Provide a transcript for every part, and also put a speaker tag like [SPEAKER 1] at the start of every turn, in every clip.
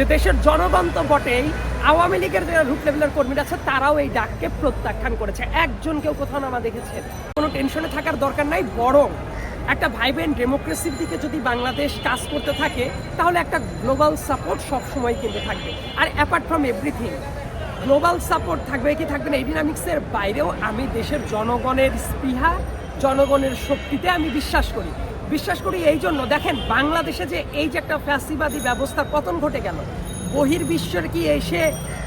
[SPEAKER 1] যে দেশের জনগণ তো বটেই, আওয়ামী লীগের যারা রুট লেভেলের কর্মীরা আছে, তারাও এই ডাককে প্রত্যাখ্যান করেছে। একজন কেউ কোথাও নামা দেখেছেন কোনো টেনশনে থাকার দরকার নাই, বরং একটা ভাইবেন ডেমোক্রেসির দিকে যদি বাংলাদেশ কাজ করতে থাকে, তাহলে একটা গ্লোবাল সাপোর্ট সবসময় কিন্তু থাকবে। আর apart from everything global support থাকবে কি থাকবে না, এই ডিনামিক্সের বাইরেও আমি দেশের জনগণের স্পৃহা, জনগণের শক্তিতে আমি বিশ্বাস করি। বিশ্বাস করি এই জন্য, দেখেন, বাংলাদেশে যে এই যে একটা ফ্যাসিবাদী ব্যবস্থার পতন ঘটে গেল, বহির্বিশ্বের কি এসে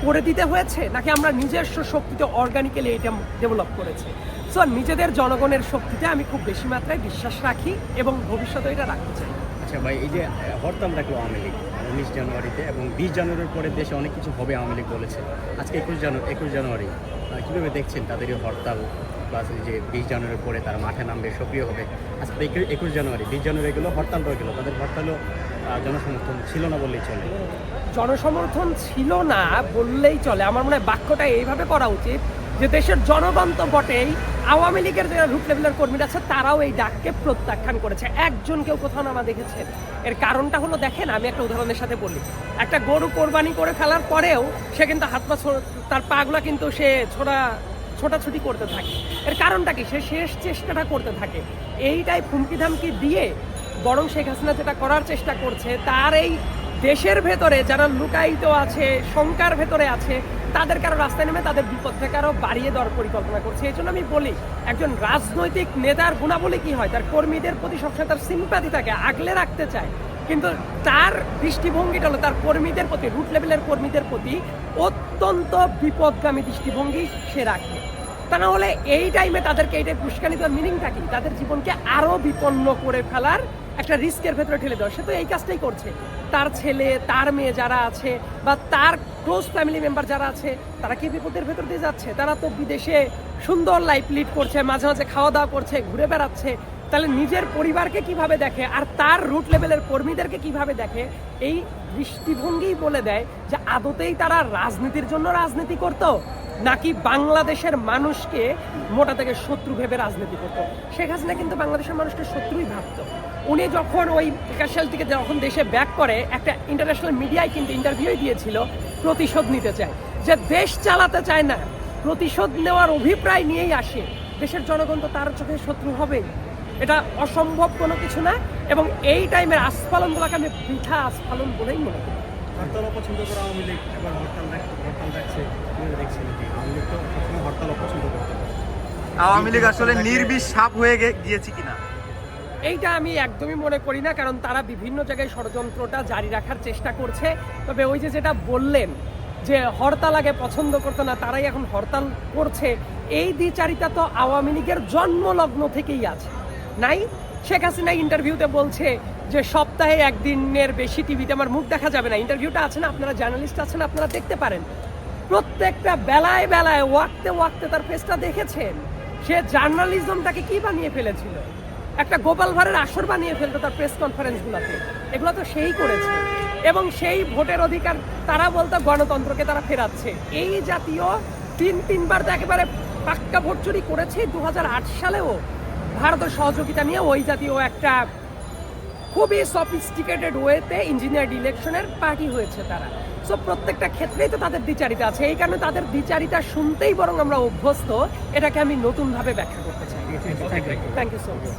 [SPEAKER 1] করে দিতে হয়েছে, নাকি আমরা নিজস্ব শক্তিতে অর্গানিক্যালি এটা ডেভেলপ করেছে? সো নিজেদের জনগণের শক্তিতে আমি খুব বেশি মাত্রায় বিশ্বাস রাখি এবং ভবিষ্যতে এটা রাখতে চাই।
[SPEAKER 2] আচ্ছা ভাই, এই যে হরতাল ডাকলো আওয়ামী লীগ, উনিশ জানুয়ারিতে এবং বিশ জানুয়ারির পরে দেশে অনেক কিছু হবে আওয়ামী লীগ বলেছে। আজকে একুশ জানুয়ারি একুশ জানুয়ারি কীভাবে দেখছেন তাদের হরতাল? প্লাস যে বিশ জানুয়ারির পরে তারা মাঠে নামবে, সক্রিয় হবে। আজকে একুশ- জানুয়ারি, বিশ জানুয়ারি এগুলো হরতাল হয়ে গেলো। তাদের হরতালও জনসমর্থন ছিল না বললেই চলে।
[SPEAKER 1] জনসমর্থন ছিল না বললেই চলে। আমার মনে হয় বাক্যটা এইভাবে করা উচিত যে দেশের জনগণ তো বটেই, আওয়ামী লীগের যারা রুট লেভেলের কর্মীরা আছে, তারাও এই ডাককে প্রত্যাখ্যান করেছে। একজন কেউ কোথাও নামা দেখেছেন এর কারণটা হলো, দেখেন, আমি একটা উদাহরণের সাথে বলি। একটা গরু কোরবানি করে ফেলার পরেও সে কিন্তু হাত পা তার পাগুলা কিন্তু সে ছোড়া ছোটাছুটি করতে থাকে। এর কারণটা কি? সে শেষ চেষ্টাটা করতে থাকে। এইটাই ফুমকি ধামকি দিয়ে বরং শেখ হাসিনা যেটা করার চেষ্টা করছে, তার এই দেশের ভেতরে যারা লুকায়িত আছে, শঙ্কার ভেতরে আছে তাদেরকে আরও রাস্তায় নেমে তাদের বিপদ থেকে আরও বাড়িয়ে দেওয়ার পরিকল্পনা করছে। এই জন্য আমি বলি, একজন রাজনৈতিক নেতার গুণাবলী কি হয়? তার কর্মীদের প্রতি সবসময় তার সিম্পাতি থাকে, আগলে রাখতে চায়। কিন্তু তার দৃষ্টিভঙ্গিটা হলো তার কর্মীদের প্রতি রুট লেভেলের কর্মীদের প্রতি অত্যন্ত বিপদগামী দৃষ্টিভঙ্গি সে রাখে। তা না হলে এই টাইমে তাদেরকে এইটাই পুষ্কানি দেওয়ার মিনিংটা তাদের জীবনকে আরও বিপন্ন করে ফেলার একটা রিস্কের ভেতরে ঠেলে দেওয়া। সে তো এই কাজটাই করছে। তার ছেলে, তার মেয়ে যারা আছে বা তার ক্লোজ ফ্যামিলি মেম্বার যারা আছে, তারা কি বিপদের ভেতর দিয়ে যাচ্ছে? তারা তো বিদেশে সুন্দর লাইফ লিড করছে, মাঝে মাঝে খাওয়া দাওয়া করছে, ঘুরে বেড়াচ্ছে। তাহলে নিজের পরিবারকে কীভাবে দেখে আর তার রুট লেভেলের কর্মীদেরকে কীভাবে দেখে? এই দৃষ্টিভঙ্গিই বলে দেয় যে আদতেই তারা রাজনীতির জন্য রাজনীতি করতো, নাকি বাংলাদেশের মানুষকে মোটা থেকে শত্রু ভেবে রাজনীতি করতো? শেখ হাসিনা কিন্তু বাংলাদেশের মানুষকে শত্রুই ভাবতো। উনি যখন ওই থেকে যখন দেশে ব্যাক করে, একটা ইন্টারন্যাশনাল মিডিয়ায় কিন্তু ইন্টারভিউ দিয়েছিল, প্রতিশোধ নিতে চায়। যে দেশ চালাতে চায় না, প্রতিশোধ নেওয়ার অভিপ্রায় নিয়েই আসে। দেশের জনগণ তো তার চোখে শত্রু হবেই। এটা অসম্ভব কোনো কিছু না এবং এই টাইমের আস্ফালনগুলোকে আমি বৃথা আস্ফালন বলেই মনে করি।
[SPEAKER 2] হরতাল অপছন্দ করে আওয়ামী লীগ এবার হরতাল হরতাল ডাকছে কীভাবে দেখছেন আওয়ামী লীগ তো হরতাল অপছন্দ করতে
[SPEAKER 3] আওয়ামী লীগ আসলে নির্বিষ সাপ হয়ে গে- গিয়েছে কিনা?
[SPEAKER 1] এইটা আমি একদমই মনে করি না কারণ তারা বিভিন্ন জায়গায় ষড়যন্ত্রটা জারি রাখার চেষ্টা করছে। তবে ওই যে যেটা বললেন যে হরতাল আগে পছন্দ করতো না তারাই এখন হরতাল করছে এই দ্বিচারিতা তো আওয়ামী লীগের জন্মলগ্ন থেকেই আছে। নাই? শেখ হাসিনা ইন্টারভিউতে বলছে যে সপ্তাহে একদিনের বেশি টিভিতে আমার মুখ দেখা যাবে না। ইন্টারভিউটা আছে না? আপনারা জার্নালিস্ট আছেন, আপনারা দেখতে পারেন। প্রত্যেকটা বেলায় বেলায়, ওয়াক্তে ওয়াক্তে তার ফেসটা দেখেছেন। সে জার্নালিজমটাকে কি বানিয়ে ফেলেছিল? একটা গোপাল ভাঁড়ের আসর বানিয়ে ফেলতো তার প্রেস কনফারেন্সগুলোতে এগুলো তো সেই করেছে। এবং সেই ভোটের অধিকার তারা বলতো গণতন্ত্রকে তারা ফেরাচ্ছে। এই জাতীয় তিন তিনবার তো একেবারে পাক্কা ভোট চুরি করেছে। দু হাজার আট সালেও ভারতের সহযোগিতা নিয়ে ওই জাতীয় একটা খুবই সফিস্টিকেটেড ওয়েতে ইঞ্জিনিয়ার ইলেকশনের পার্টি হয়েছে তারা। সো প্রত্যেকটা ক্ষেত্রেই তো তাদের দ্বিচারিতা আছে। এই কারণে তাদের দ্বিচারিতা শুনতেই বরং আমরা অভ্যস্ত। এটাকে আমি নতুনভাবে ব্যাখ্যা করতে চাই।
[SPEAKER 2] Thank you
[SPEAKER 1] thank you so much